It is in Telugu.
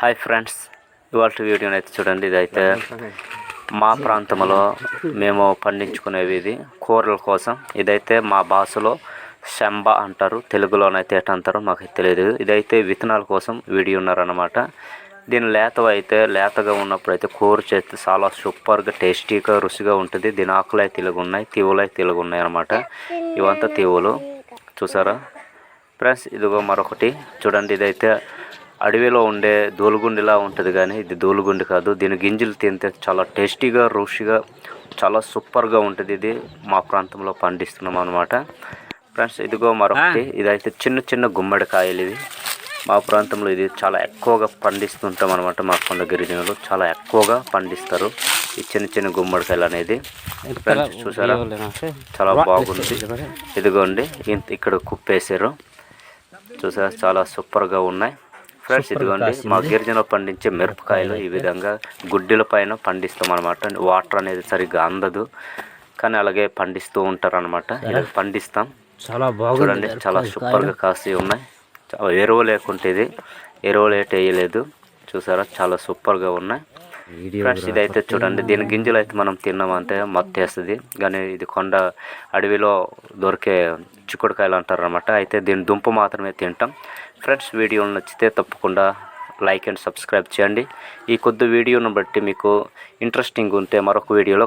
హాయ్ ఫ్రెండ్స్ ఇవాళ వీడియోని అయితే చూడండి. ఇదైతే మా ప్రాంతంలో మేము పండించుకునేవి ఇది కూరల కోసం. ఇదైతే మా భాషలో శంబ అంటారు. తెలుగులోనైతే ఎట్ అంటారో మాకు తెలియదు. ఇదైతే విత్తనాల కోసం వీడియో ఉన్నారనమాట దీని లేత అయితే లేతగా ఉన్నప్పుడు అయితే కూర చేస్తే చాలా సూపర్గా టేస్టీగా రుచిగా ఉంటుంది. దీని ఆకులు అయితే ఉన్నాయి తీవులు అయితే తెలుగు ఉన్నాయి అనమాట ఇవంతా తీవులు. చూసారా? ఫ్రెండ్స్ ఇదిగో మరొకటి. చూడండి ఇదైతే అడవిలో ఉండే దూలుగుండిలా ఉంటుంది కానీ ఇది దూలుగుండి కాదు. దీని గింజలు తింటే చాలా టేస్టీగా రుచిగా చాలా సూపర్గా ఉంటుంది. ఇది మా ప్రాంతంలో పండిస్తున్నాం అనమాట ఫ్రెండ్స్ ఇదిగో మరొకటి. ఇదైతే చిన్న చిన్న గుమ్మడికాయలు ఇవి. మా ప్రాంతంలో ఇది చాలా ఎక్కువగా పండిస్తుంటాం అనమాట మా కొండ గిరిజనులు చాలా ఎక్కువగా పండిస్తారు ఈ చిన్న చిన్న గుమ్మడికాయలు అనేది. ఫ్రెండ్స్ చూసారా? చాలా బాగుంది. ఇదిగోండి ఇంత ఇక్కడ కుప్పేసారు చూసారా? చాలా సూపర్గా ఉన్నాయి. ఫ్రెండ్స్ ఇదిగోండి మా గిరిజన పండించే మిరపకాయలు ఈ విధంగా గుడ్డిల పైన పండిస్తాం అనమాట వాటర్ అనేది సరిగ్గా అందదు కానీ అలాగే పండిస్తూ ఉంటారు అనమాట ఇలా పండిస్తాం. చాలా చూడండి చాలా సూపర్గా కాసి ఉన్నాయి. చాలా ఎరువు లేకుంటే ఇది ఎరువులు ఏటి వేయలేదు. చూసారా చాలా సూపర్గా ఉన్నాయి. ఫ్రెండ్స్ ఇదైతే చూడండి దీని గింజలు అయితే మనం తిన్నామంటే మత్తేస్తుంది. కానీ ఇది కొండ అడవిలో దొరికే చిక్కుడుకాయలు అంటారు అనమాట అయితే దీని దుంప మాత్రమే తింటాం. ఫ్రెండ్స్ వీడియోలు నచ్చితే తప్పకుండా లైక్ అండ్ సబ్స్క్రైబ్ చేయండి. ఈ కొద్ది వీడియోను బట్టి మీకు ఇంట్రెస్టింగ్ ఉంటే మరొక వీడియోలో